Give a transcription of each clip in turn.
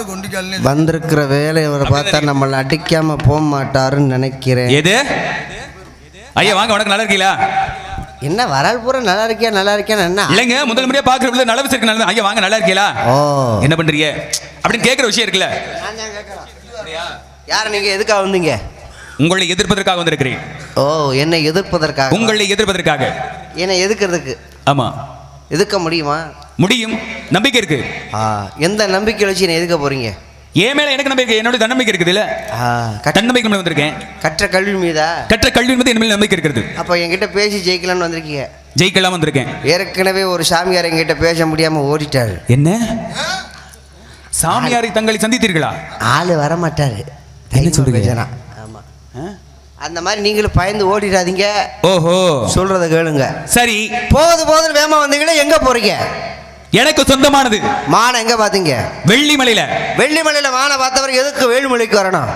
வந்திருக்கிற வேலை அவரை பார்த்தா நம்மளை அடிக்காம போக மாட்டாருன்னு நினைக்கிறேன். எது? ஐயா வாங்க வணக்கம். நல்லா இருக்கீங்களா? என்ன வரல் பூரா நல்லா இருக்கியா நல்லா இருக்கியா என்ன? இல்லைங்க முதல் முறையா பாக்குற பொழுது நல்ல விஷயம் நல்லது ஐயா வாங்க நல்லா இருக்கீங்களா? ஓ. என்ன பண்றீங்க? அப்படின்னு கேட்கிற விஷயம் இருக்குல்ல. யார் நீங்க எதுக்காக வந்தீங்க? உங்களை எதிர்ப்பதற்காக வந்திருக்கிறேன். ஓ என்னை எதிர்ப்பதற்காக? உங்களை எதிர்ப்பதற்காக. என்னை எதுக்கிறதுக்கு? ஆமா. எதுக்க முடியுமா? முடியும். நம்பிக்கை இருக்கு. எந்த நம்பிக்கை வச்சு என்னை எதுக்க போறீங்க? என் மேல எனக்கு நம்பிக்கை என்னோட தன்னம்பிக்கை இருக்குது இல்ல? தன்னம்பிக்கை மேல வந்திருக்கேன். கற்ற கல்வி மீதா? கற்ற கல்வி என்பது என் மேல நம்பிக்கை இருக்கிறது. அப்போ என்கிட்ட பேசி ஜெயிக்கலாம்னு வந்திருக்கீங்க. ஜெயிக்கலாம் வந்திருக்கேன். ஏற்கனவே ஒரு சாமியார் என்கிட்ட பேச முடியாம ஓடிட்டாரு. என்ன? சாமியாரை தங்களை சந்தித்தீர்களா? ஆளு வர மாட்டாரு என்ன சொல்றீங்க? ஆமா. அந்த மாதிரி நீங்களும் பயந்து ஓடிடாதீங்க. ஓஹோ. சொல்றத கேளுங்க. சரி. போகுது போகுதுன்னு வேமா வந்தீங்களே எங்க போறீங்க? எனக்கு சொந்தமானது. மானை எங்க பாத்தீங்க? வெள்ளிமலையில. வெள்ளிமலையில மானை பார்த்தவர் எதுக்கு வேலுமலைக்கு வரணும்?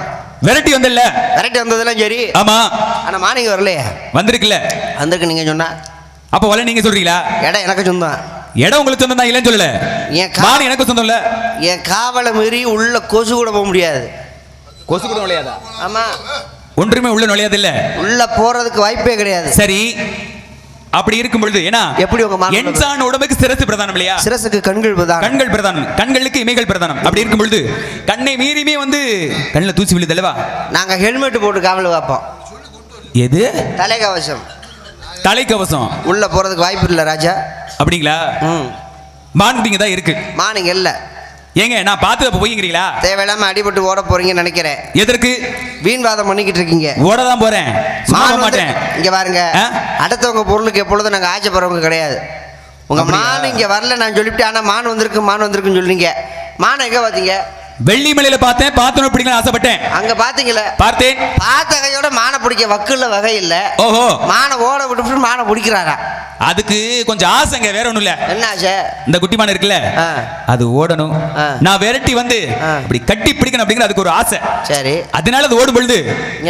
விரட்டி வந்தல்ல. கரெக்ட் வந்ததெல்லாம் சரி. ஆமா. ஆனா மானிங்க வரலையே. வந்திருக்குல்ல. வந்திருக்கு நீங்க சொன்னா. அப்ப வல நீங்க சொல்றீங்களா? இடம் எனக்கு சொந்தம். இடம் உங்களுக்கு சொந்தம் தான் இல்லைன்னு சொல்லல. என் மான் எனக்கு சொந்தம் இல்ல. என் காவலை மீறி உள்ள கொசு கூட போக முடியாது. கொசு கூட நுழையாதா? ஆமா. ஒன்றுமே உள்ள நுழையாது இல்ல உள்ள போறதுக்கு வாய்ப்பே கிடையாது. சரி. அப்படி இருக்கும் பொழுது ஏன்னா எப்படி உங்க என்சான் உடம்புக்கு சிரசு பிரதானம் இல்லையா? சிரசுக்கு கண்கள் தான் கண்கள் பிரதானம். கண்களுக்கு இமைகள் பிரதானம். அப்படி இருக்கும் பொழுது கண்ணை மீறியுமே வந்து கண்ணில் தூசி விழுது அல்லவா நாங்க ஹெல்மெட் போட்டு காவல் வைப்போம் எது? தலைக்கவசம். தலைக்கவசம். உள்ள போறதுக்கு வாய்ப்பு இல்லை ராஜா. அப்படிங்களா? ம். மான்குட்டிங்க தான் இருக்கு. மானிங்க இல்ல. ஏங்க நான் பார்த்து அப்ப போய்ங்கிறீங்களா தேவையில்லாம அடிபட்டு ஓட போறீங்கன்னு நினைக்கிறேன். எதற்கு? வீண்வாதம் பண்ணிக்கிட்டு இருக்கீங்க. ஓட தான் போறேன் வந்து- மாட்டேன். இங்க பாருங்க? அடுத்தவங்க பொருளுக்கு எப்பொழுதும் நாங்க ஆச்சப்படுறவங்க கிடையாது. உங்க? மான் இங்க வரல நான் சொல்லிவிட்டேன். ஆனா மான் வந்திருக்கு மான் வந்திருக்குன்னு சொல்றீங்க. மானை எங்க பாத்தீங்க வெள்ளிமலையில பார்த்தேன். பார்த்தோன்னு பிடிக்கணும் ஆசைப்பட்டேன். அங்க பாத்தீங்களே பார்த்தேன். பார்த்த கையோட மானை பிடிக்க வக்குள்ள வகை இல்ல. ஓஹோ. மானை ஓட விட்டு மானை பிடிக்கிறாரா? அதுக்கு கொஞ்சம் ஆசைங்க வேற ஒண்ணும் இல்ல என்ன ஆசை இந்த குட்டி மான் இருக்குல்ல. அது ஓடணும். நான் விரட்டி வந்து. இப்படி கட்டி பிடிக்கணும் அப்படிங்கிற அதுக்கு ஒரு ஆசை. சரி. அதனால அது ஓடும் பொழுது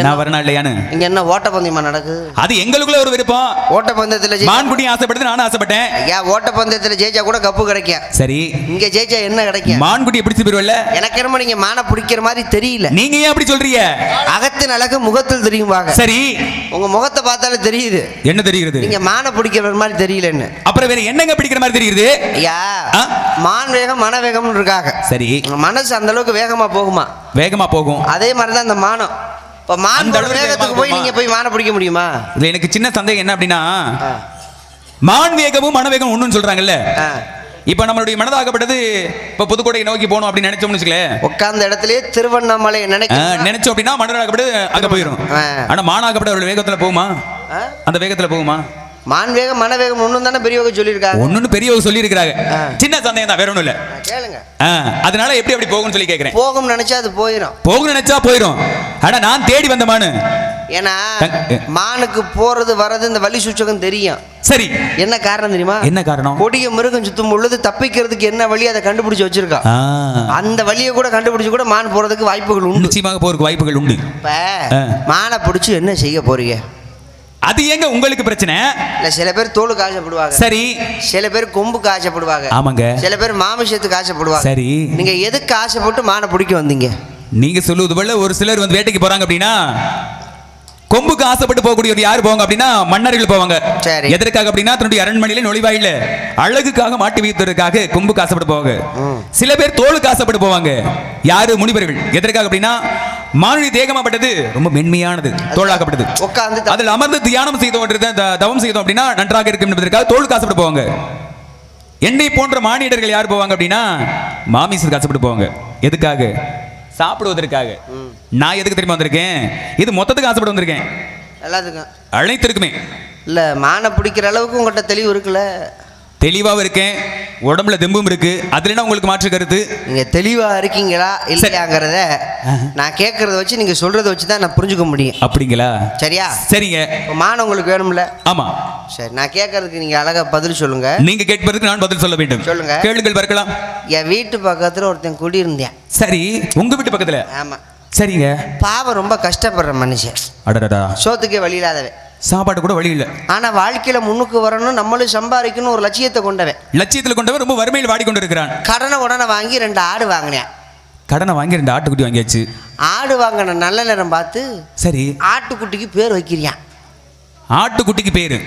நான் வரணும் இல்லையான்னு. இங்க என்ன ஓட்டப்பந்தயமா நடக்குது? அது எங்களுக்குள்ள ஒரு விருப்பம். ஓட்டப்பந்தயத்துல மான்குட்டி ஆசைப்படுது நானும் ஆசைப்பட்டேன். ஐயா ஓட்டப்பந்தயத்துல ஜெயிச்சா கூட கப்பு கிடைக்கும். சரி. இங்க ஜெயிச்சா என்ன கிடைக்கும்? மான்குட்டி பிடிச்சு போயிருவல்ல எனக்கு என்னமோ நீங்க மானை பிடிக்கிற மாதிரி தெரியல. நீங்க ஏன் அப்படி சொல்றீங்க? அகத்தின் அழகு முகத்தில் தெரியும்பாங்க சரி. உங்க முகத்தை பார்த்தாலே தெரியுது. என்ன தெரிகிறது? நீங்க மானை பிடிக்கிற மாதிரி தெரியலன்னு. அப்புறம் வேற என்னங்க பிடிக்கிற மாதிரி தெரியுது? ஐயா ஆ? மான் வேகம் மன வேகம்னு இருக்காங்க. சரி. மனசு அந்த அளவுக்கு வேகமா போகுமா? வேகமா போகும். அதே மாதிரி தான் இந்த மானம். இப்போ மான் அந்த வேகத்துக்கு போய்? நீங்க போய் மானை பிடிக்க முடியுமா? இதுல எனக்கு சின்ன சந்தேகம் என்ன அப்படின்னா. மான் வேகமும் மனவேகம் ஒண்ணுன்னு சொல்றாங்கல்ல. இப்ப நம்மளுடைய மனதாகப்பட்டது இப்ப புதுக்கோட்டை நோக்கி போகணும் அப்படின்னு நினைச்சோம்னு வச்சுக்கலேன் உட்கார்ந்த இடத்துலயே திருவண்ணாமலை நினைக்க நினைச்சோம் அப்படின்னா மனதாகப்பட்டது அங்க போயிடும் ஆ. ஆனா மானாகப்பட்ட ஒரு வேகத்துல போகுமா? அந்த வேகத்துல போகுமா? மான் வேகம் மன வேகம் ஒன்றும் தானே பெரியவங்க சொல்லியிருக்காங்க. ஒண்ணுன்னு பெரியவங்க சொல்லி இருக்கிறாங்க ஆ. சின்ன சந்தேகம் தான் வேற ஒண்ணும் இல்ல. கேளுங்க. அதனால எப்படி அப்படி போகும்னு சொல்லி கேக்குறேன். போகும்னு நினைச்சா அது போயிடும் போகணும் நினைச்சா போயிடும் ஆனா நான் தேடி வந்த மானு. ஏன்னா மானுக்கு போறது வர்றது இந்த வலி சூச்சகம் தெரியும். சரி. என்ன காரணம் தெரியுமா? என்ன காரணம்? கொடிய மிருகம் சுத்தும் பொழுது தப்பிக்கிறதுக்கு என்ன வழி அதை கண்டுபிடிச்சு வச்சிருக்கான் ஆ, அந்த வழியை கூட கண்டுபிடிச்சு கூட மான் போறதுக்கு வாய்ப்புகள் உண்டு. நிச்சயமாக போறதுக்கு வாய்ப்புகள் உண்டு. இப்ப. மானை பிடிச்சி என்ன செய்ய போறீங்க? அது ஏங்க உங்களுக்கு பிரச்சனை? இல்ல சில பேர் தோலுக்கு ஆசைப்படுவாங்க சரி. சில பேர் கொம்புக்கு ஆசைப்படுவாங்க ஆமாங்க. சில பேர் மாமிசத்துக்கு ஆசைப்படுவாங்க சரி. நீங்க எதுக்கு ஆசைப்பட்டு மானை பிடிக்க வந்தீங்க? நீங்க சொல்லுவது போல ஒரு சிலர் வந்து வேட்டைக்கு போறாங்க அப்படின்னா கொம்புக்கு ஆசைப்பட்டு போகக்கூடியவர் யார் போவாங்க அப்படின்னா மன்னர்கள் போவாங்க. சரி. எதற்காக அப்படின்னா தன்னுடைய அரண்மனையில நுழைவாயில அழகுக்காக மாட்டி வைத்ததற்காக கொம்புக்கு ஆசைப்பட்டு போவாங்க. சில பேர் தோலுக்கு ஆசைப்பட்டு போவாங்க. யாரு? முனிவர்கள். எதற்காக அப்படின்னா மானுடைய தேகமாப்பட்டது ரொம்ப மென்மையானது தோளாக்கப்பட்டது. உட்காந்து அதில் அமர்ந்து தியானம் செய்தோம் தவம் செய்தோம் அப்படின்னா நன்றாக இருக்கும் என்பதற்காக தோலுக்கு ஆசைப்பட்டு போவாங்க. என்னை போன்ற மானிடர்கள் யார் போவாங்க அப்படின்னா மாமிசத்துக்கு ஆசைப்பட்டு போவாங்க. எதுக்காக? சாப்பிடுவதற்காக. நான் எதுக்கு தெரியுமா வந்திருக்கேன்? இது மொத்தத்துக்கு ஆசைப்பட்டு வந்திருக்கேன். எல்லாத்துக்கும். அனைத்திற்குமே. இல்ல மானை பிடிக்கிற அளவுக்கு உங்கள்கிட்ட தெளிவு இருக்குல்ல? தெளிவாகவும் இருக்கேன். உடம்புல தெம்பும் இருக்கு. அதுல என்ன உங்களுக்கு மாற்று கருத்து? நீங்க தெளிவா இருக்கீங்களா? இல்லையாங்கிறத நான் கேட்கறத வச்சு நீங்க சொல்றத வச்சு தான் நான் புரிஞ்சுக்க முடியும். அப்படிங்களா? சரியா? சரிங்க. மானை உங்களுக்கு வேணும்ல? ஆமா. சரி நான் கேட்கறதுக்கு நீங்க அழகா பதில் சொல்லுங்க. நீங்க கேட்பதற்கு நான் பதில் சொல்ல வேண்டும். சொல்லுங்க. கேளுங்கள் பார்க்கலாம் என் வீட்டு பக்கத்துல ஒருத்தன் குடியிருந்தேன். சரி உங்க வீட்டு பக்கத்துல? ஆமா. சரிங்க. பாவம் ரொம்ப கஷ்டப்படுற மனுஷன். அடடடா. சோத்துக்கே வழி இல்லாதவன். சாப்பாடு கூட வழி இல்லை. ஆனா வாழ்க்கையில முன்னுக்கு வரணும் நம்மளும் சம்பாதிக்கணும் ஒரு லட்சியத்தை கொண்டவன். லட்சியத்தில் கொண்டவர் ரொம்ப வறுமையில் வாடிக்கொண்டு இருக்கிறான் கடனை உடனே வாங்கி ரெண்டு ஆடு வாங்கினேன். கடனை வாங்கி ரெண்டு ஆட்டுக்குட்டி வாங்கியாச்சு. ஆடு வாங்கின நல்ல நேரம் பார்த்து சரி. ஆட்டுக்குட்டிக்கு பேர் வைக்கிறியான் ஆட்டுக்குட்டிக்கு பேரு.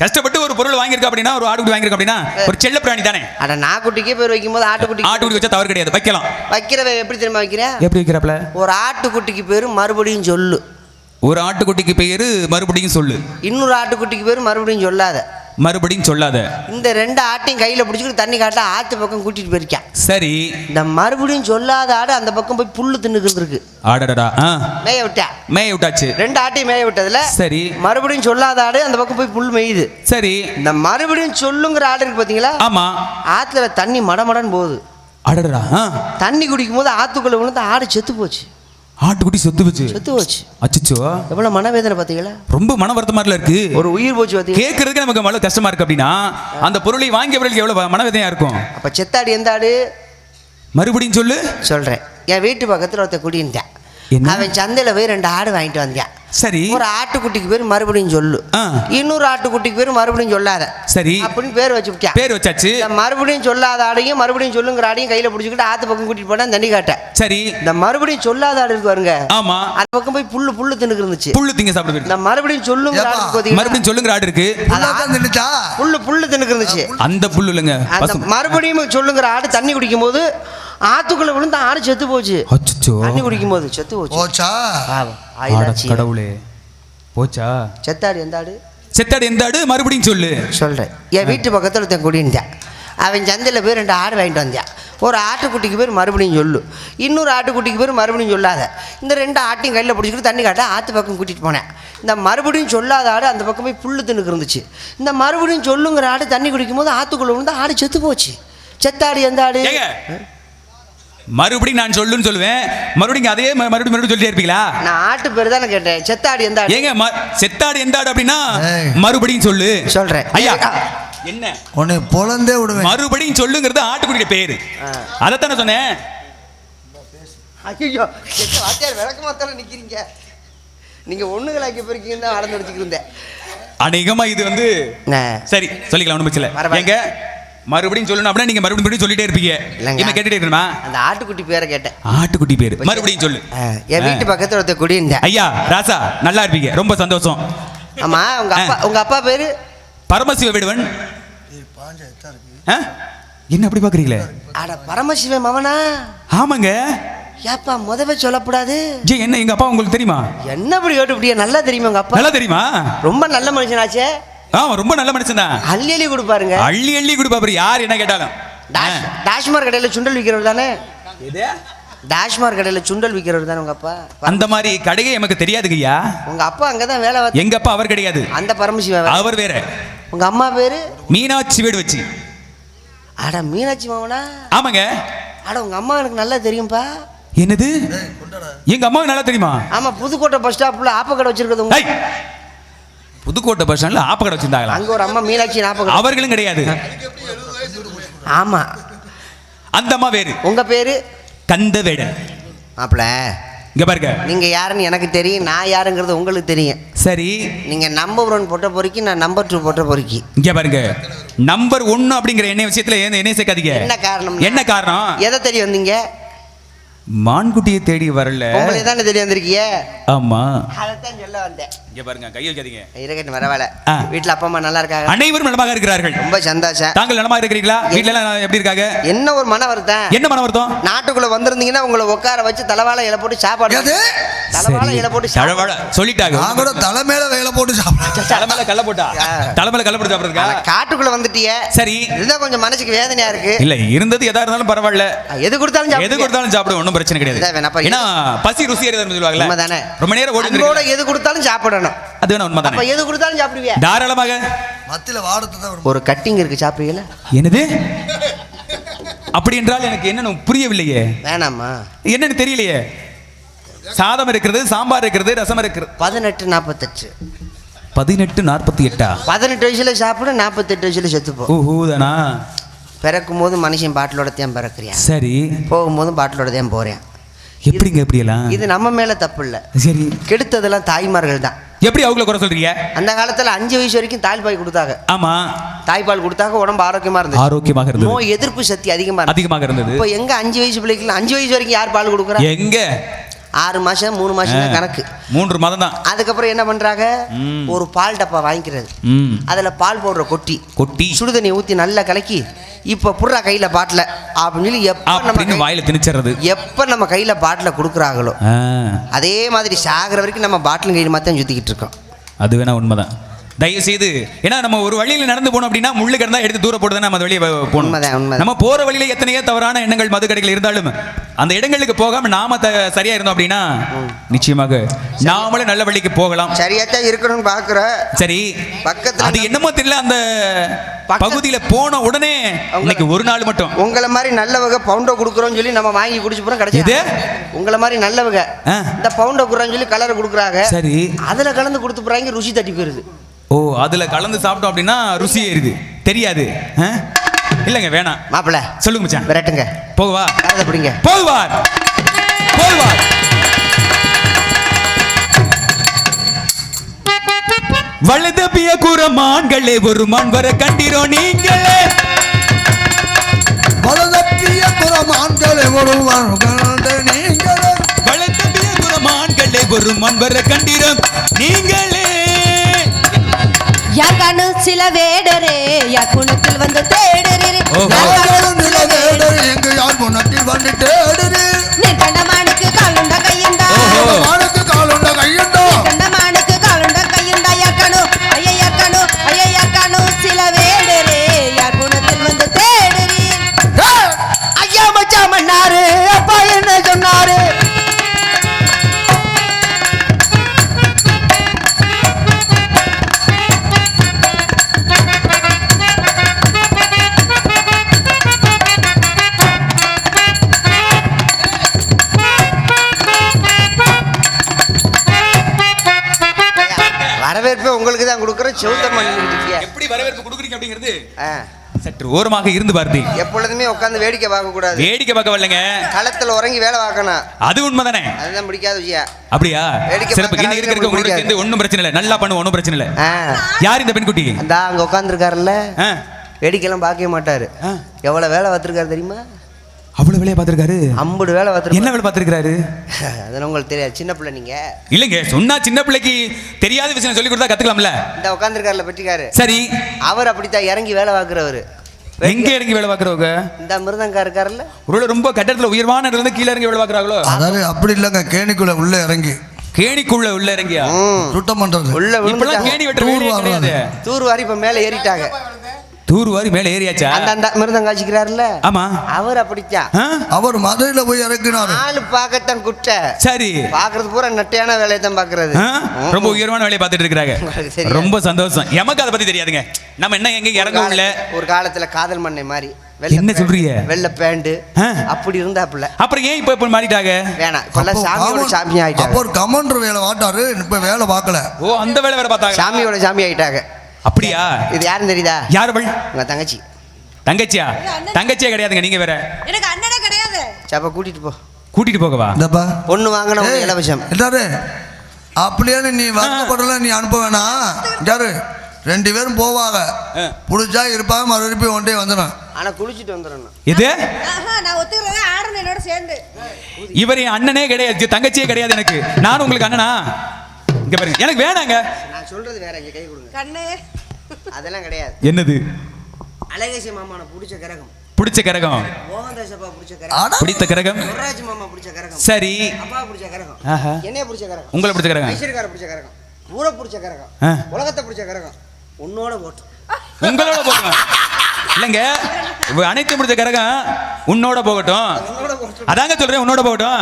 கஷ்டப்பட்டு ஒரு பொருள் வாங்கியிருக்க அப்படின்னா ஒரு ஆட்டுக்குட்டி வாங்கியிருக்க அப்படின்னா ஒரு செல்ல பிராணி தானே. அட நாக்குட்டிக்கே பேர் வைக்கும்போது ஆட்டுக்குட்டி ஆட்டுக்குட்டி வச்சா தவறு கிடையாது. வைக்கலாம். வைக்கிறவ எப்படி தெரியுமா வைக்கிறேன் எப்படி வைக்கிறாப்ல ஒரு ஆட்டுக்குட்டிக்கு பேர் மறுபடியும் சொல்லு. ஒரு ஆட்டுக்குட்டிக்கு பேரு மறுபடியும் சொல்லு. இன்னொரு ஆட்டுக்குட்டிக்கு பேர் மறுபடியும் சொல்லாத. மறுபடியும் சொல்லாத. இந்த ரெண்டு ஆட்டையும் கையில் பிடிச்சிக்கிட்டு தண்ணி காட்ட ஆத்து பக்கம் கூட்டிட்டு போயிருக்கான் சரி. இந்த மறுபடியும் சொல்லாத ஆடு அந்த பக்கம் போய் புல்லு தின்னுக்கிட்டு இருக்கு ஆடடடா ஆ. மேய விட்டா? மேய விட்டாச்சு. ரெண்டு ஆட்டையும் மேய விட்டதுல சரி. மறுபடியும் சொல்லாத ஆடு அந்த பக்கம் போய் புல் மேயுது. சரி. இந்த மறுபடியும் சொல்லுங்கிற ஆடு இருக்கு பாத்தீங்களா? ஆமா. ஆத்துல தண்ணி மடமடன்னு போகுது. அடடடா ஆ. தண்ணி குடிக்கும் போது ஆத்துக்குள்ள விழுந்து ஆடு செத்து போச்சு. ஆட்டுக்குட்டி சொத்து வச்சு. செத்து போச்சு. அச்சச்சோ. எவ்வளவு மனவேதனை பாத்தீங்களா ரொம்ப மன வருத்தமாரில இருக்கு. ஒரு உயிர் போச்சு பாத்தீங்களா கேட்கறதுக்கு நமக்கு அவ்வளவு கஷ்டமா இருக்கு அப்படின்னா அந்த பொருளை வாங்கியவர்களுக்கு எவ்வளவு மனவேதனையா இருக்கும்? அப்ப செத்தாடு எந்த ஆடு மறுபடியும் சொல்லு. சொல்றேன். என் வீட்டு பக்கத்துல ஒருத்த குடியிருந்தேன்? அவன் சந்தையில போய் ரெண்டு ஆடு வாங்கிட்டு வந்தான் சரி. ஒரு ஆட்டுக்குட்டிக்கு பேர் மறுபடியும் சொல்லு. இன்னொரு ஆட்டுக்குட்டிக்கு பேர் மறுபடியும் சொல்லாத. சரி. அப்படின்னு பேர் வச்சு பேர் வச்சாச்சு. மறுபடியும் சொல்லாத ஆடையும் மறுபடியும் சொல்லுங்கிற ஆடையும் கையில பிடிச்சிக்கிட்டு ஆத்து பக்கம் கூட்டிட்டு போனா தண்ணி காட்ட. சரி. இந்த மறுபடியும் சொல்லாத ஆடு இருக்கு பாருங்க. ஆமா. அந்த பக்கம் போய் புல்லு புல்லு தின்னுக்கு இருந்துச்சு. புல்லு திங்க சாப்பிட. இந்த மறுபடியும் பாத்தீங்களா? மறுபடியும் சொல்லுங்கிற ஆடு இருக்கு. புல்லு புல்லு தின்னுக்கு இருந்துச்சு. அந்த புல்லு இல்லைங்க. மறுபடியும் சொல்லுங்கிற ஆடு தண்ணி குடிக்கும் போது ஆத்துக்குள்ள விழுந்து ஆடு செத்து போச்சு. அச்சச்சோ. தண்ணி குடிக்கும் போது செத்து போச்சு. கடவுளே. போச்சா? செத்தாடு எந்த ஆடு செத்தாடு எந்த ஆடு மறுபடியும் சொல்லு. சொல்கிறேன் என் வீட்டு பக்கத்தில் ஒருத்தன் குடியிருந்தேன் அவன் சந்தையில் போய் ரெண்டு ஆடு வாங்கிட்டு வந்தான். ஒரு ஆட்டுக்குட்டிக்கு பேர் மறுபடியும் சொல்லு. இன்னொரு ஆட்டுக்குட்டிக்கு பேர் மறுபடியும் சொல்லாத. இந்த ரெண்டு ஆட்டையும் கையில் பிடிச்சிக்கிட்டு தண்ணி காட்ட ஆற்று பக்கம் கூட்டிகிட்டு போனேன். இந்த மறுபடியும் சொல்லாத ஆடு அந்த பக்கம் போய் புல்லு தின்னுக்கு இருந்துச்சு. இந்த மறுபடியும் சொல்லுங்கிற ஆடு தண்ணி குடிக்கும் போது ஆற்றுக்குள்ளே விழுந்து ஆடு செத்து போச்சு. செத்தாடு எந்த ஆடு மறுபடியும் நான் சொல்லுன்னு சொல்லுவேன். மறுபடியும் அதே மறுபடியும் மறுபடியும் சொல்லிட்டே இருப்பீங்களா? நான் ஆட்டு பேர் தானே கேட்டேன். செத்தாடு எந்த ஆடு? ஏங்க ம- செத்தாடு எந்த ஆடு அப்படின்னா. மறுபடியும் சொல்லு. சொல்கிறேன் ஐயா என்ன? உன்னை பொழந்தே விடுவேன். மறுபடியும் சொல்லுங்கிறது ஆட்டுக்குடிய பேரு. அதைத்தானே சொன்னேன். ஐயோ வாத்தியார் விளக்கமாத்தால நிற்கிறீங்க நீங்கள் ஒன்றுகளாக்கி போயிருக்கீங்கன்னு தான் அடந்து வச்சுக்கிட்டு இருந்தேன். அநேகமா இது வந்து சரி சொல்லிக்கலாம் ஒன்றும் பிரச்சனை இல்லை. மறுபடியும் சொல்லணும் அப்படின்னா நீங்க மறுபடியும் சொல்லிட்டே இருப்பீங்க. என்ன கேட்டுட்டே இருக்கணுமா? அந்த ஆட்டுக்குட்டி பேரை கேட்டேன். ஆட்டுக்குட்டி பேரு. மறுபடியும் சொல்லு. என் வீட்டு பக்கத்துல ஒருத்தர் குடியிருந்தேன் ஐயா ராசா நல்லா இருப்பீங்க. ரொம்ப சந்தோஷம். ஆமா உங்க அப்பா உங்க அப்பா பேரு? பரமசிவ விடுவன்? என்ன அப்படி பாக்குறீங்களே? அட பரமசிவன் மவனா? ஆமாங்க. ஏப்பா முதவே சொல்லக்கூடாது. ஜி என்ன எங்க அப்பா உங்களுக்கு தெரியுமா? என்ன இப்படி கேட்டுப்பிட்டிய? நல்லா தெரியுமா உங்க அப்பா? நல்லா தெரியுமா? ரொம்ப நல்ல மனுஷனாச்சே. ஆமா ரொம்ப நல்ல மனுஷன் தான் அள்ளி அள்ளி கொடுப்பாருங்க. அள்ளி அள்ளி கொடுப்பாரு. யார் என்ன கேட்டாலும். டாஷ் டாஷ்மார் கடையில சுண்டல் விற்கிறவர் தானே? டாஷ்மார் கடையில சுண்டல் விற்கிறவர் தானே உங்க அப்பா? அந்த மாதிரி கடையே நமக்கு தெரியாதுங்க ஐயா உங்க அப்பா அங்கதான் வேலை பார்த்த- எங்க அப்பா அவர் கிடையாது. அந்த பரமசிவன் வேலை. அவர் வேற. உங்க அம்மா பேரு? மீனாட்சி வீடு வச்சு. அட மீனாட்சி மாமனா? ஆமாங்க. அட உங்க அம்மா எனக்கு நல்லா தெரியும்பா. என்னது? எங்க அம்மாவுக்கு நல்லா தெரியுமா? ஆமா புதுக்கோட்டை பஸ் ஸ்டாப்ல ஆப்ப கடை வச்சிருக்கிறது! புதுக்கோட்டை பஸ் ஸ்டாண்ட்ல ஆப்ப கடை வச்சிருந்தாங்களா? அங்க ஒரு அம்மா மீனாட்சி கடை அவர்களும் கிடையாது. ஆமா. அந்த அம்மா வேறு. உங்க பேரு? கந்த வேடன் மாப்பிள. இங்க பாருங்க. நீங்க யாருன்னு எனக்கு தெரியும் நான் யாருங்கிறது உங்களுக்கு தெரியும். சரி. நீங்க நம்பர் ஒன் போட்ட பொறுக்கி நான் நம்பர் டூ போட்ட பொறுக்கி. இங்க பாருங்க. நம்பர் ஒன்னு அப்படிங்கிற எண்ணெய் விஷயத்துல என்ன எண்ணெய் சேர்க்காதீங்க. என்ன காரணம் என்ன காரணம்? எதை தெரிய வந்தீங்க? மான்குட்டியை தேடி வரல. உங்களை தானே தெரிய வந்திருக்கீங்க ஆமா. அதைத்தான் சொல்ல வந்தேன். இங்க பாருங்க கை வைக்காதீங்க இருக்கட்டும் பரவாயில்ல. வீட்டுல அப்பா அம்மா நல்லா இருக்காங்க? அனைவரும் நலமாக இருக்கிறார்கள். ரொம்ப சந்தோஷம். தாங்கள் நலமாக இருக்கிறீங்களா வீட்ல எல்லாம் எப்படி இருக்காங்க? என்ன ஒரு மன வருத்தம்? என்ன மன வருத்தம்? நாட்டுக்குள்ள வந்திருந்தீங்கன்னா உங்களை உட்கார வச்சு தலைவாழை இலை போட்டு சாப்பாடு எது? தலைவாழை இலை போட்டு சாப்பாடு. சொல்லிட்டாங்க. நான் கூட தலை மேல வேலை போட்டு சாப்பிடுறேன். தலைமையில கல்ல போட்டா. தலைமையில கல்ல போட்டு சாப்பிடுறதுக்கா? ஆனா காட்டுக்குள்ள வந்துட்டிய. சரி. இதுதான் கொஞ்சம் மனசுக்கு வேதனையா இருக்கு. இல்ல இருந்தது எதா இருந்தாலும் பரவாயில்ல. எது கொடுத்தாலும் எது. கொடுத்தாலும் சாப்பிடுவோம். ஒன்றும் பிரச்சனை கிடையாது. ஏன்னா பசி ருசி அறிதல் சொல்லுவாங்கல்ல? உண்மைதானே? ரொம்ப நேரம் ஓடி. எது கொடுத்தாலும் சாப்பிடணும். அது வேணா அப்ப உண்மைதானே எது கொடுத்தாலும் சாப்பிடுவியா? தாராளமாக. மத்தியில வாடத்தை தான். ஒரு கட்டிங் இருக்கு சாப்பிடுவீங்களா என்னது? அப்படி என்றால் எனக்கு என்னன்னு புரியவில்லையே. வேணாமா என்னன்னு தெரியலையே. சாதம் இருக்கிறது சாம்பார் இருக்கிறது ரசம் இருக்கிறது. பதினெட்டு நாற்பத்தெட்டு. பதினெட்டு நாற்பத்தி எட்டா? பதினெட்டு வயசுல சாப்பிட நாற்பத்தெட்டு வயசுல செத்துப்போம் ஓஹோ தானா? பிறக்கும் போது மனுஷன் பாட்டிலோட தான் பிறக்கிறேன். சரி. போகும்போதும் பாட்டிலோட தான் போறேன். எப்படிங்க எப்படியெல்லாம் இது நம்ம மேல தப்பு இல்ல சரி. கெடுத்ததெல்லாம் தாய்மார்கள் தான். எப்படி அவங்கள குறை சொல்றீங்க? அந்த காலத்துல அஞ்சு வயசு வரைக்கும் தாய்ப்பால் கொடுத்தாங்க. ஆமா. தாய்ப்பால் கொடுத்தாங்க உடம்பு ஆரோக்கியமா இருந்துச்சு ஆரோக்கியமாக இருந்தது. நோய் எதிர்ப்பு சக்தி அதிகமா அதிகமாக இருந்தது. இப்போ எங்க அஞ்சு வயசு பிள்ளைக்கு அஞ்சு வயசு வரைக்கும் யார் பால் கொடுக்குறா? எங்க? ஆறு மாசம் மூணு மாசம் தான் கணக்கு. மூன்று மாதம் தான். அதுக்கப்புறம் என்ன பண்றாங்க. ஒரு பால் டப்பா வாங்கிக்கிறது. அதுல பால் பவுடரை கொட்டி. கொட்டி. சுடுதண்ணி ஊத்தி நல்லா கலக்கி இப்ப புறா கையில பாட்டில். அப்படின்னு சொல்லி எப்ப நம்ம வாயில திணிச்சறது எப்ப நம்ம கையில பாட்டில் கொடுக்குறாங்களோ. அதே மாதிரி சாகிற வரைக்கும் நம்ம பாட்டில் கையில் மாத்தான் சுத்திக்கிட்டு இருக்கோம். அது வேணா உண்மைதான். தயவு செய்து ஏன்னா நம்ம ஒரு வழியில நடந்து போனோம் அப்படின்னா முள்ளு கிடந்தா எடுத்து தூர போட்டு நம்ம அந்த வழியை போகணும். நம்ம போற வழியில எத்தனையோ தவறான எண்ணங்கள் மது கடைகள் இருந்தாலும் அந்த இடங்களுக்கு போகாம நாம சரியா இருந்தோம் அப்படின்னா நிச்சயமாக நாமளும் நல்ல வழிக்கு போகலாம். சரியாத்தான் இருக்கணும்னு பாக்குற சரி. பக்கத்துல அது என்னமோ தெரியல அந்த பகுதியில போன உடனே இன்னைக்கு ஒரு நாள் மட்டும். உங்களை மாதிரி நல்லவங்க பவுண்டை கொடுக்குறோம்னு சொல்லி நம்ம வாங்கி குடிச்சு போறோம்? கிடையாது உங்களை மாதிரி நல்லவங்க. இந்த பவுண்டை குடுறான்னு சொல்லி கலரை கொடுக்குறாங்க. சரி. அதுல கலந்து கொடுத்து போறாங்க ருசி தட்டி போயிருது. ஓ அதுல கலந்து சாப்பிட்டோம் அப்படின்னா ருசி ஏறுது. தெரியாது? இல்லைங்க வேணாம். மாப்பிள்ள சொல்லுங்க மச்சான். விரட்டுங்க. போகவா? பிடிங்க. போவார் போவார் வலதப்பிய கூறமான்களே ஒரு மான் வர கண்டிரோ நீங்களே. பலதப்பிய புறமான்களை ஒருவர் கண்டு நீங்களே. வலதப்பிய கூறமான்களே ஒரு மான் வர கண்டிரோ நீங்களே. யாக்கானு சில வேடரே யாக்குணத்தில் வந்து தேடரே ஓஹோ. யாரும் நிலவேடர் எங்கு யார் முன்னத்தில் வந்து தேடுது உங்களுக்கு செவுத்தம் பண்ணிட்டு இருக்கியா? எப்படி வரவேற்பு கொடுக்குறீங்க அப்படிங்கிறது. சற்று ஓரமாக இருந்து பார்த்தேன் எப்பொழுதுமே உட்காந்து வேடிக்கை பார்க்க கூடாது. வேடிக்கை பார்க்க வரலங்க. களத்துல உறங்கி வேலை பார்க்கணும். அது உண்மைதானே? அதுதான் பிடிக்காத விஷயம். அப்படியா? வேடிக்கை சிறப்பு. பார்க்கற இன்னும் இருக்க இருக்க ஆளுங்க உங்களோட பிடிக்காது. சேர்ந்து ஒன்றும் பிரச்சனை இல்லை. நல்லா பண்ணுவோம் ஒன்றும் பிரச்சனை இல்லை. யார் இந்த பெண்குட்டி? அந்த அங்க உட்காந்துருக்காருல்ல ஆ, வேடிக்கைலாம் பார்க்கவே மாட்டாரு. எவ்வளவு வேலை பார்த்துருக்காரு தெரியுமா? அவ்வளவு வேலையை பார்த்திருக்காரு? ஐம்பது வேலை என்ன பார்த்துருக்காரு வேலை பார்த்திருக்காரு அதெல்லாம் உங்களுக்கு தெரியாது. சின்ன பிள்ளை நீங்க. இல்லைங்க சொன்னா சின்ன பிள்ளைக்கு தெரியாத விஷயம் சொல்லி கொடுத்தா கத்துக்கலாம்ல? இந்த உட்காந்துருக்காருல பெட்டிக்காரு. சரி. அவர் அப்படித்தான் இறங்கி வேலை பார்க்குறவர். எங்க இறங்கி வேலை பார்க்கறவங்க? இந்த மிருதங்கா இருக்காருல்ல. ஒருவேளை ரொம்ப கட்டடத்துல உயர்வான இடத்துல இருந்து கீழே இறங்கி வேலை பார்க்கறாங்களோ? அதாவது அப்படி இல்லைங்க கேணிக்குள்ள உள்ள இறங்கி. கேணிக்குள்ள உள்ள இறங்கியா? ம். சுத்தம் பண்றது. உள்ள கேணி வெட்டுற தூர் வேலையே வாருவாங்க. கிடையாது. தூர் வாரி இப்ப மேல ஏறிட்டாங்க. தூர் வாரி மேல ஏறியாச்சா? அந்த அந்த மிருதம் காய்ச்சிக்கிறாருல்ல? ஆமா. அவர் அப்படித்தான் ஆ? அவர் மதுரையில போய் இறக்கினாரு. ஆளு பார்க்கத்தான் குட்டை சரி. பாக்குறது பூரா நட்டையான வேலையை தான் பாக்குறது? ரொம்ப உயர்வான வேலையை பார்த்துட்டு தெரியாது. ரொம்ப சந்தோஷம். எமக்கு அதை பத்தி தெரியாதுங்க. நம்ம என்ன எங்க இறங்க உள்ள ஒரு காலத்துல காதல் மண்ணை மாதிரி என்ன சொல்றீங்க? வெள்ளை பேண்ட். அப்படி இருந்தாப்புல. அப்புறம் ஏன் இப்ப இப்ப மாறிட்டாங்க? வேணாம். அப்போ சாமியோட சாமி அப்போ ஆயிட்டாங்க ஒரு கமண்டர் வேலை வாட்டாரு இப்ப வேலை பார்க்கல. ஓ அந்த வேலை வேற பார்த்தாங்க. சாமியோட சாமி ஆயிட்டாங்க அப்படியா? இது யாருன்னு தெரியுதா? யார் அவள்? உங்க தங்கச்சி. தங்கச்சியா? தங்கச்சியா கிடையாதுங்க நீங்க வேற. எனக்கு அண்ணனே கிடையாது. சப்ப கூட்டிட்டு போ. கூட்டிட்டு போகவா? இந்தப்பா. பொண்ணு வாங்கின ஒரு இலவசம். என்னது அப்படியே நீ வருத்தப்படல நீ அனுப்ப வேணாம். யாரு ரெண்டு பேரும் போவாங்க. ஆ. புடிச்சா இருப்பாங்க மறுபடியும் ஒன்றே வந்துடும் ஆனா குளிச்சுட்டு வந்துடணும். ஆஹா நான் ஒத்துக்கிறேன். ஆடணும் என்னோட சேர்ந்து. இவர் என் அண்ணனே கிடையாது தங்கச்சியே கிடையாது எனக்கு. நானும் உங்களுக்கு அண்ணனா? இங்க பாருங்க. எனக்கு வேணாங்க. நான் சொல்றது வேற இங்க கை கொடுங்க. கண்ணு. அதெல்லாம் கிடையாது என்னது அழகேசி மாமான பிடிச்ச கரகம் பிடிச்ச கரகம் மோகன்தாஸ் அப்பா பிடிச்ச கரகம் அட பிடித்த கரகம் முர்ராஜ் மாமா பிடிச்ச கரகம் சரி அப்பா பிடிச்ச கரகம் ஆஹா. என்னைய பிடிச்ச கரகம் உங்களை பிடிச்ச கரகம் ஐஸ்வர்யக்கார பிடிச்ச கரகம் ஊரை பிடிச்ச கரகம். உலகத்தை பிடிச்ச கரகம் உன்னோட ஓட்டு உங்களோட போகணும் இல்லைங்க இவ அனைத்து முடிச்ச கரகம் உன்னோட போகட்டும் அதாங்க சொல்றேன் உன்னோட போகட்டும்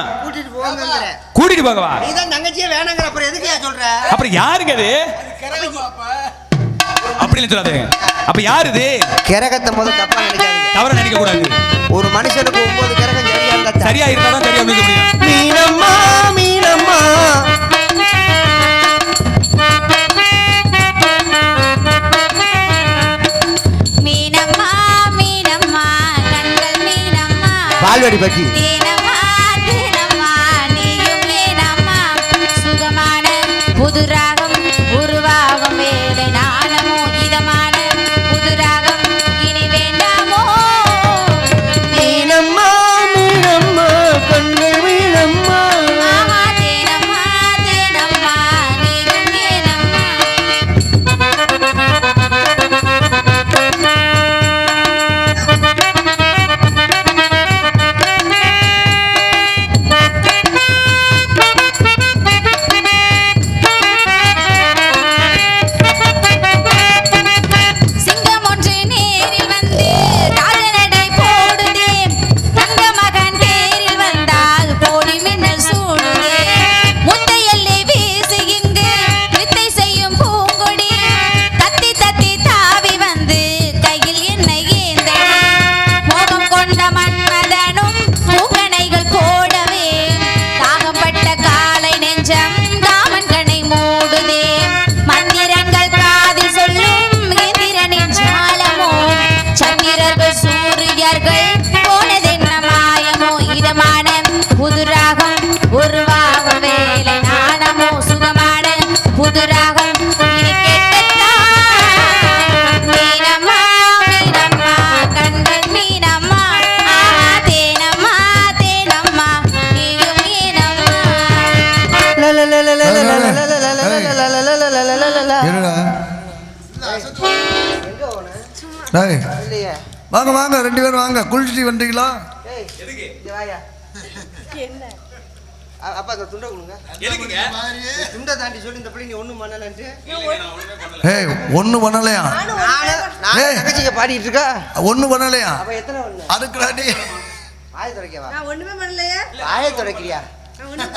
கூட்டிட்டு போகவா தங்கச்சியே வேணாங்கிற அப்புறம் எதுக்கு சொல்ற அப்புறம் யாருங்க அது அப்படின்னு சொல்லாதீங்க. அப்ப யாரு இது? கிரகத்தை முதல் தப்பா நினைக்காதீங்க. தவற நினைக்க கூடாது ஒரு மனுஷனுக்கு ஒன்பது கிரகம் சரியா இருந்தா சரியா இருந்தாதான் சரியா இருக்க முடியும். மீனம்மா மீனம்மா. மீனம்மா மீனம்மா கண்கள் மீனம்மா. பால்வாடி பற்றி இல்லையே வாங்க வாங்க ரெண்டு பேரும் வாங்க. குளிச்சுட்டு ஏய் ஒன்றும் பண்ணலையா? பாடிட்டு இருக்கா ஒன்றும் பண்ணலையா? அப்ப எத்தனை ஒண்ணு அதுக்குறாடி வாயை துடைக்கவா ஒண்ணுமே பண்ணலையே. வாயை துடைக்கிறியா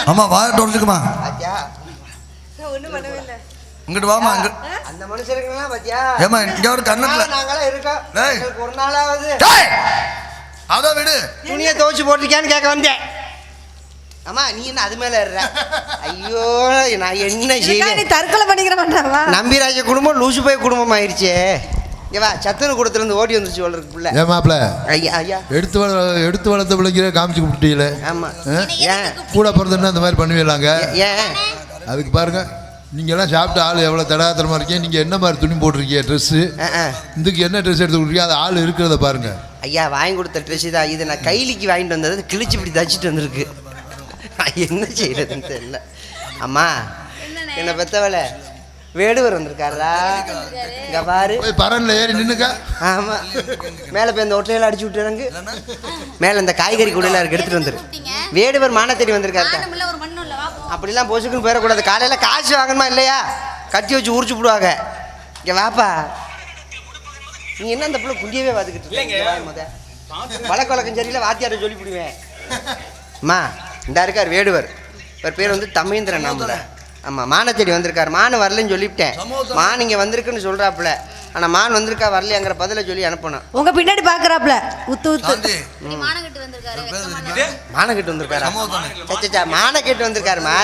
ஆமா வாயை தொடச்சுக்குமா ஒண்ணும் பண்ணவே இல்லை. இங்கிட்டு வாமா இங்க அந்த மனுஷருக்கெல்லாம் பாத்தியா? ஏமா இங்க ஒரு கண்ணத்துல நாங்களாம் இருக்கோம். டேய். எங்களுக்கு ஒரு நாளாவது. டேய்! அத விடு. துணியை துவைச்சு போட்டிருக்கியான்னு கேட்க வந்தேன். அம்மா நீ என்ன அது மேல ஏறுற? ஐயோ நான் என்ன இதுக்காக நீ செய்வேன் தற்கொலை பண்ணிக்கிற மாட்டாவா நம்பிராஜ குடும்பம் லூசு போய் குடும்பம் ஆயிடுச்சே இங்க வா சத்துணு கூடத்துல போட்டி வந்துருச்சு போல இருக்கு பிள்ளை. ஏன் மாப்பிள. ஐயா ஐயா. எடுத்து வள எடுத்து வளர்த்த பிள்ளைங்கிற காமிச்சு கும்பிட்டீங்களே ஆமா. ஆ? ஏன்? கூட பிறந்தோன்னா அந்த மாதிரி பண்ணுவீங்களாங்க? ஏன்? அதுக்கு பாருங்க. நீங்கெல்லாம் சாப்பிட்ட ஆள் எவ்வளோ தடாத்திரமா இருக்கீங்க? நீங்கள் என்ன மாதிரி துணி போட்டிருக்கீங்க? ட்ரெஸ்ஸு. இதுக்கு என்ன ட்ரெஸ் எடுத்து கொடுக்குறீங்க? அது ஆள் இருக்கிறத பாருங்க. ஐயா வாங்கி கொடுத்த ட்ரெஸ் தான். இது நான் கைலிக்கு வாங்கிட்டு வந்தது. கிழிச்சு இப்படி தச்சிட்டு வந்திருக்கு. நான் என்ன செய்யறதுன்னு தெரியல. அம்மா என்ன பெத்தவளை. வேடுவர் வந்திருக்காரா இங்க பாரு. போய் பரன்ல ஏறி நின்னுக்க. ஆமா. மேல போய் இந்த ஒற்றையில அடிச்சு விட்டுறாங்க மேல இந்த காய்கறி கூடையில இருக்கு எடுத்துட்டு வந்துரு. வேடுவர் மான தேடி வந்திருக்காரு. அப்படிலாம் பொசுக்குன்னு போயிடக்கூடாது. காலையில காசு வாங்கணுமா இல்லையா? கட்டி வச்சு உரிச்சு விடுவாங்க இங்க வாப்பா. நீ என்ன அந்த பிள்ளை குண்டியவே பார்த்துக்கிட்டு இருக்க? வழக்க வழக்கம் சரியில்லை வாத்தியாரை சொல்லி விடுவேன் அம்மா இந்த இருக்கார் வேடுவர். இவர் பேர் வந்து தமேந்திரன் நாமல ஆமாம் மானை தேடி வந்திருக்கார். மான் வரலன்னு சொல்லிவிட்டேன். மான் இங்கே வந்திருக்குன்னு சொல்கிறாப்புல ஆனால் மான் வந்திருக்கா வரலையாங்கிற பதிலை சொல்லி அனுப்பணும் உங்க பின்னாடி பாக்குறாப்ல உத்து உத்து. மானங்கிட்டு வந்திருக்காரு. வெக்கமான மானை. கேட்டு வந்திருக்காரா? சச்சா மானை கேட்டு வந்திருக்காருமா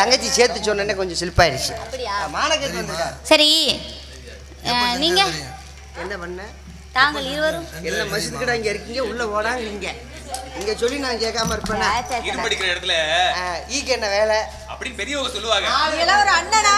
தங்கச்சி சேர்த்து சொன்னேன்னே கொஞ்சம் சிலிப்பாயிருச்சு அப்படியா? மானை கேட்டு வந்திருக்காரு. சரி. நீங்க? என்ன பண்ண? தாங்கள் இருவரும்? எல்லாம் மசிதுக்கிட்ட இங்க இருக்கீங்க உள்ள போடாங்க இங்க சொல்லி நான் கேட்காம இருப்பேனா? படிக்கிற இடத்துல ஈக்கு என்ன வேலை? அப்படின்னு பெரியவங்க சொல்லுவாங்க. ஒரு அண்ணனா?